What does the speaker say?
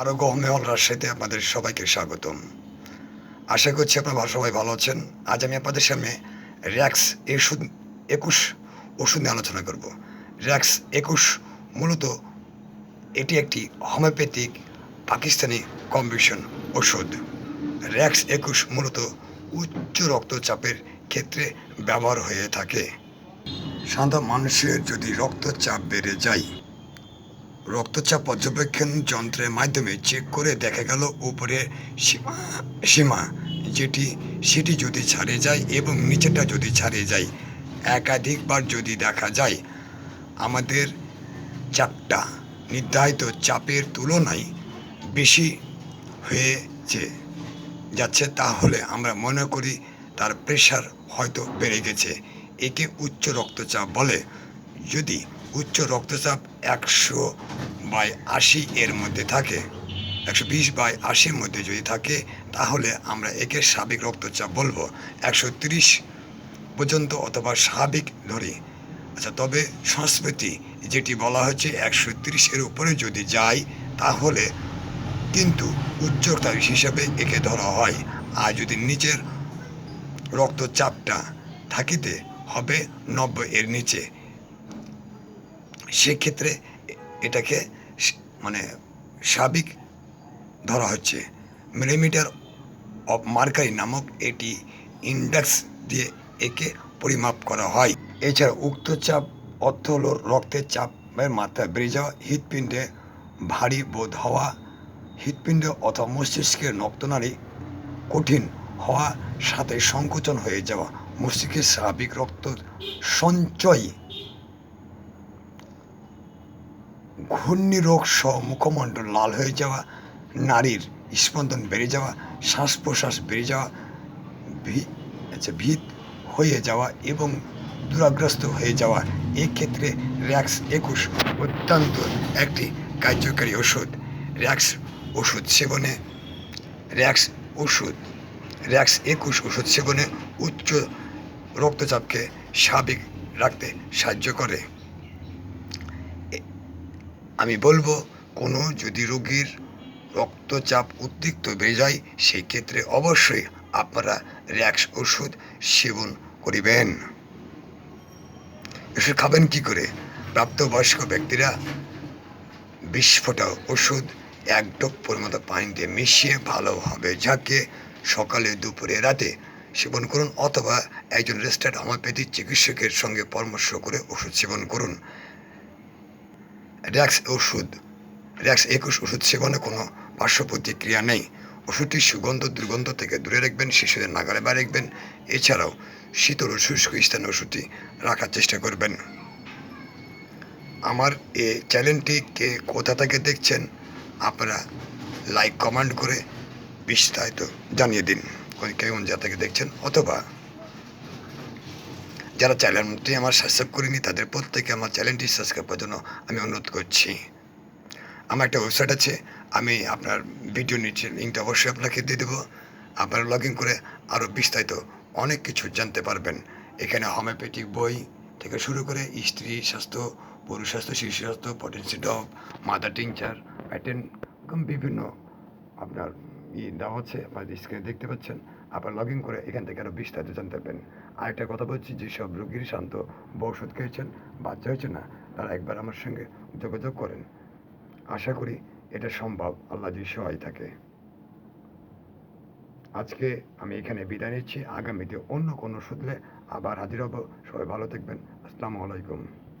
আরও গহমে হল রাজশাহীতে আপনাদের সবাইকে স্বাগতম। আশা করছি আপনারা সবাই ভালো আছেন। আজ আমি আপনাদের সামনে র্যাক্স ওষুধ একুশ ওষুধ নিয়ে আলোচনা করব। র্যাক্স একুশ মূলত এটি একটি হোমিওপ্যাথিক পাকিস্তানি কম্বিশন ওষুধ। র্যাক্স একুশ মূলত উচ্চ রক্তচাপের ক্ষেত্রে ব্যবহার হয়ে থাকে। সাধারণ মানুষের যদি রক্তচাপ বেড়ে যায় রক্তচাপ পর্যবেক্ষণ যন্ত্রের মাধ্যমে চেক করে দেখা গেল উপরে সীমা সীমা, যেটি, সেটি যদি ছাড়ে যায় এবং নিচেটা যদি ছাড়ে যায়, একাধিকবার যদি দেখা যায়, আমাদের চাপটা নির্ধারিত চাপের তুলনায় বেশি হয়েছে। যাচ্ছে তাহলে আমরা মনে করি তার প্রেশার হয়তো বেড়ে গেছে। একে উচ্চ রক্তচাপ বলে। যদি উচ্চ রক্তচাপ একশো বাই আশি এর মধ্যে থাকে। একশো বিশ বাই আশির মধ্যে যদি থাকে, তাহলে আমরা একে স্বাভাবিক রক্তচাপ বলব। একশো তিরিশ পর্যন্ত অথবা স্বাভাবিক ধরি। আচ্ছা তবে সংস্কৃতি যেটি বলা হচ্ছে একশো তিরিশের উপরে যদি যায় তাহলে কিন্তু উচ্চ রক্তচাপ হিসাবে একে ধরা হয়। আর যদি নিচের রক্তচাপটা থাকিতে হবে নব্বই এর নিচে, সেক্ষেত্রে এটাকে মানে সাবিক ধরা হচ্ছে। মিলিমিটার অফ মার্কারি নামক এটি ইন্ডেক্স দিয়ে একে পরিমাপ করা হয়। এছাড়া উক্ত চাপ অর্থ হল রক্তের চাপের মাত্রা বেড়ে যাওয়া, হৃৎপিণ্ডে ভারী বোধ হওয়া, হৃৎপিণ্ড অথবা মস্তিষ্কের রক্তনালী কঠিন হওয়া সাথে সংকোচন হয়ে যাওয়া। মস্তিষ্কের স্বাভাবিক রক্ত সঞ্চয় ঘূর্ণি রোগ সহ মুখমণ্ডল লাল হয়ে যাওয়া, নারীর স্পন্দন বেড়ে যাওয়া শ্বাস প্রশ্বাস বেড়ে যাওয়া আচ্ছা ভিত হয়ে যাওয়া এবং দুরাগ্রস্ত হয়ে যাওয়া, এক্ষেত্রে র্যাক্স একুশ অত্যন্ত একটি কার্যকারী ওষুধ। র্যাক্স ওষুধ সেবনে, র্যাক্স ওষুধ, র্যাক্স একুশ ওষুধ সেবনে উচ্চ রক্তচাপকে স্বাভাবিক রাখতে সাহায্য করে। আমি বলব, কোনো যদি রোগীর রক্তচাপ উদ্রিক্ত বেড়ে যায় সেই ক্ষেত্রে অবশ্যই আপনারা র্যাক্স ওষুধ সেবন করিবেন। ওষুধ খাবেন কি করে? প্রাপ্তবয়স্ক ব্যক্তিরা বিশ ফোঁটা ওষুধ, এক ডোপ পরিমত পানি দিয়ে মিশিয়ে ভালোভাবে ঝাঁকে সকালে দুপুরে রাতে সেবন করুন, অথবা একজন রেজিস্টার্ড হোমিওপ্যাথিক চিকিৎসকের সঙ্গে পরামর্শ করে ওষুধ সেবন করুন। র্যাক্স ওষুধ র্যাক্স একুশ ওষুধ সেবনে কোনো পার্শ্ব প্রতিক্রিয়া নেই। ওষুধটির সুগন্ধ, দুর্গন্ধ থেকে দূরে রাখবেন, শিশুদের নাগালে বাইরে রাখবেন। এছাড়াও শীতল ও শুষ্ক স্থানে ওষুধটি রাখার চেষ্টা করবেন। আমার এই চ্যানেলটিকে কোথা থেকে দেখছেন, আপনারা লাইক, কমেন্ট করে বিস্তারিত জানিয়ে দিন। কোন- কেমন যা থেকে দেখছেন, অথবা যারা চ্যানেলটি আমার সাবস্ক্রাইব করিনি, তাদের প্রত্যেকে আমার চ্যানেলটি সাবস্ক্রাইব করার জন্য আমি অনুরোধ করছি। আমার একটা ওয়েবসাইট আছে, আমি আপনার ভিডিও নিচে লিঙ্কটা অবশ্যই আপনাকে দিয়ে দেবো। আপনারা লগ ইন করে আরও বিস্তারিত অনেক কিছু জানতে পারবেন। এখানে হোমিওপ্যাথিক বই থেকে শুরু করে স্ত্রী স্বাস্থ্য, পুরুষ স্বাস্থ্য, শিশু স্বাস্থ্য পটেন্সি ডব মাদার টিংচার প্যাটেন বিভিন্ন আপনার দেওয়া হচ্ছে আপনার স্ক্রিনে দেখতে পাচ্ছেন, আপনার লগ ইন করে এখান থেকে আরও বিস্তারিত জানতে পারবেন। আরেকটা কথা বলছি, যেসব রোগীর শান্ত বা ওষুধ খেয়েছেন, বাচ্চা হয়েছে না, তারা একবার আমার সঙ্গে যোগাযোগ করেন। আশা করি এটা সম্ভব, আল্লাহ যদি সহায় থাকে। আজকে আমি এখানে বিদায় নিচ্ছি, আগামীতে অন্য কোনো ওষুধলে আবার হাজির হব। সবাই ভালো থাকবেন। আসসালামু আলাইকুম।